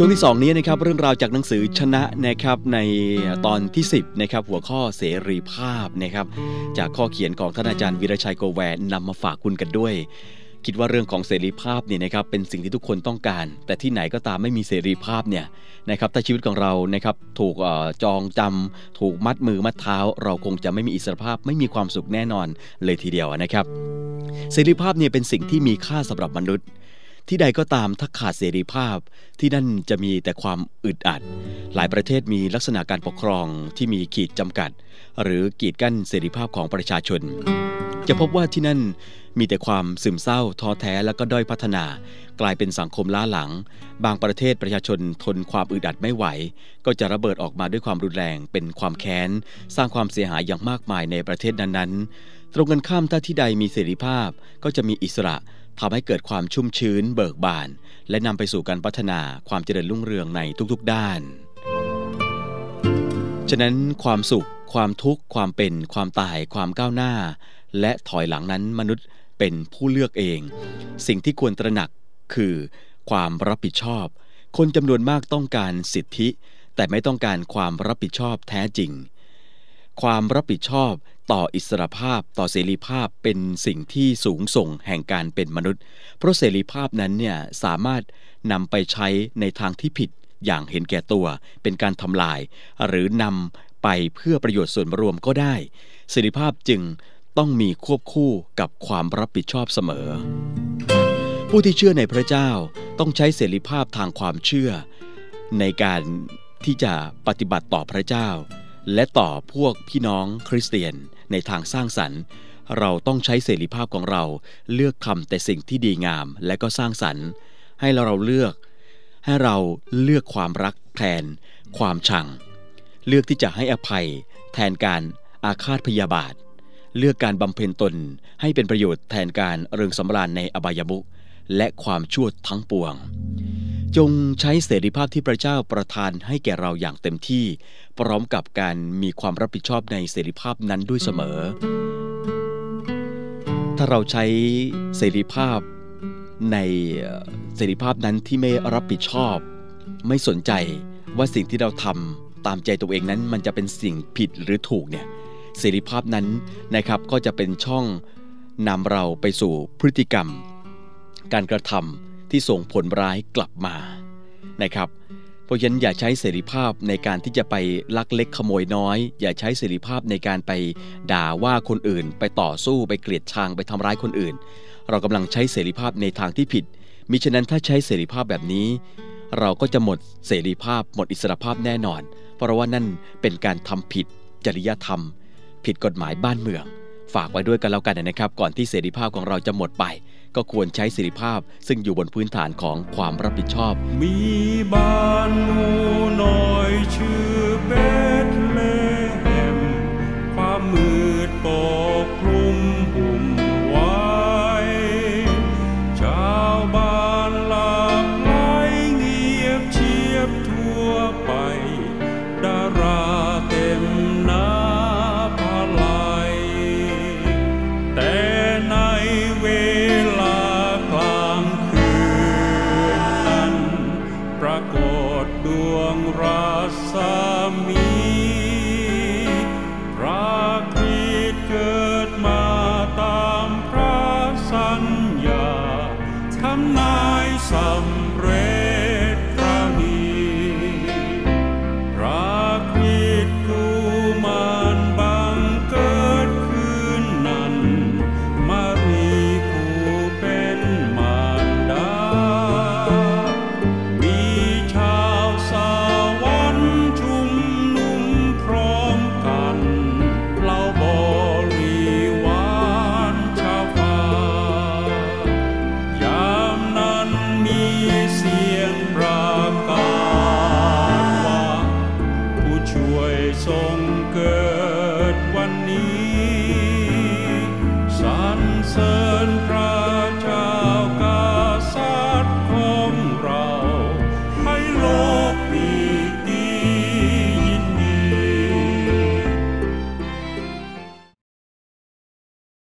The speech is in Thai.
ช่วงที่ 2 นี้นะครับเรื่องราวจากหนังสือชนะนะครับในตอนที่ 10นะครับหัวข้อเสรีภาพนะครับจากข้อเขียนของท่านอาจารย์วิรชัยโกแวนนำมาฝากคุณกันด้วย คิดว่าเรื่องของเสรีภาพเนี่ยนะครับเป็นสิ่งที่ทุกคนต้องการ แต่ที่ไหนก็ตามไม่มีเสรีภาพเนี่ยนะครับถ้าชีวิตของเรานะครับถูกจองจำถูกมัดมือมัดเท้า เราคงจะไม่มีอิสรภาพไม่มีความสุขแน่นอนเลยทีเดียวนะครับ เสรีภาพเนี่ยเป็นสิ่งที่มีค่าสำหรับมนุษย์ ที่ใดก็ตามถ้าขาดเสรีภาพที่นั่นจะมีแต่ความอึดอัด หลายประเทศมีลักษณะการปกครองที่มีขีดจำกัด หรือกีดกั้นเสรีภาพของประชาชน จะพบว่าที่นั่นมีแต่ความซึมเศร้าท้อแท้และก็ด้อยพัฒนา กลายเป็นสังคมล้าหลัง บางประเทศประชาชนทนความอึดอัดไม่ไหว ก็จะระเบิดออกมาด้วยความรุนแรง เป็นความแค้น สร้างความเสียหายอย่างมากมายในประเทศนั้นๆ ตรงกันข้ามถ้าที่ใดมีเสรีภาพก็จะมีอิสระ ทำให้เกิดความชุ่มชื้นเบิกบาน และนำไปสู่การพัฒนาความเจริญรุ่งเรืองในทุกๆด้าน ฉะนั้นความสุข ความทุกข์ ความเป็น ความตาย ความก้าวหน้า และถอยหลังนั้นมนุษย์เป็นผู้เลือกเอง สิ่งที่ควรตระหนักคือ ความรับผิดชอบ คนจำนวนมากต้องการสิทธิ แต่ไม่ต้องการความรับผิดชอบแท้จริง ความรับผิดชอบต่ออิสรภาพต่อเสรีภาพเป็นสิ่งที่สูงส่งแห่งการเป็นมนุษย์ เพราะเสรีภาพนั้นเนี่ยสามารถนำไปใช้ในทางที่ผิดอย่างเห็นแก่ตัว เป็นการทำลาย หรือนำไปเพื่อประโยชน์ส่วนรวมก็ได้เสรีภาพจึงต้องมีควบคู่กับความรับผิดชอบเสมอ ผู้ที่เชื่อในพระเจ้าต้องใช้เสรีภาพทางความเชื่อ ในการที่จะปฏิบัติต่อพระเจ้า และต่อพวกพี่น้องคริสเตียนในทางสร้างสรรค์ เราต้องใช้เสรีภาพของเราเลือกทำแต่สิ่งที่ดีงามและก็สร้างสรรค์ ให้เราเลือก ให้เราเลือกความรักแทน ความชัง เลือกที่จะให้อภัย แทนการอาฆาตพยาบาท เลือกการบำเพ็ญตนให้เป็นประโยชน์แทนการเริงสำราญในอบายมุขและความชั่วทั้งปวง จงใช้เสรีภาพที่พระเจ้าประทานให้แก่เราอย่างเต็มที่ พร้อมกับการมีความรับผิดชอบในเสรีภาพนั้นด้วยเสมอ ถ้าเราใช้เสรีภาพในเสรีภาพนั้นที่ไม่รับผิดชอบ ไม่สนใจว่าสิ่งที่เราทำตามใจตัวเองนั้นมันจะเป็นสิ่งผิดหรือถูกเนี่ยเสรีภาพนั้นนะครับก็จะเป็นช่องนำเราไปสู่พฤติกรรม การกระทำ ที่ส่งผลร้ายกลับมานะครับเพราะฉะนั้นอย่าใช้เสรีภาพในการที่จะไปลักเล็กขโมยน้อย อย่าใช้เสรีภาพในการไปด่าว่าคนอื่น ไปต่อสู้ไปเกลียดชังไปทำร้ายคนอื่น เรากำลังใช้เสรีภาพในทางที่ผิดมิฉะนั้นถ้าใช้เสรีภาพแบบนี้ เราก็จะหมดเสรีภาพหมดอิสรภาพแน่นอน เพราะว่านั่นเป็นการทำผิด จริยธรรม ผิดกฎหมายบ้านเมือง ฝากไว้ด้วยกันแล้วกันนะครับ ก่อนที่เสรีภาพของเราจะหมดไป ก็ควรใช้เสรีภาพ ซึ่งอยู่บนพื้นฐานของความรับผิดชอบ มีบ้านหมูน้อยชื่อเบธเลมความมืดปกคลุมหุมไว้ชาวบ้านหลากหลเงียบเชียบทั่วไป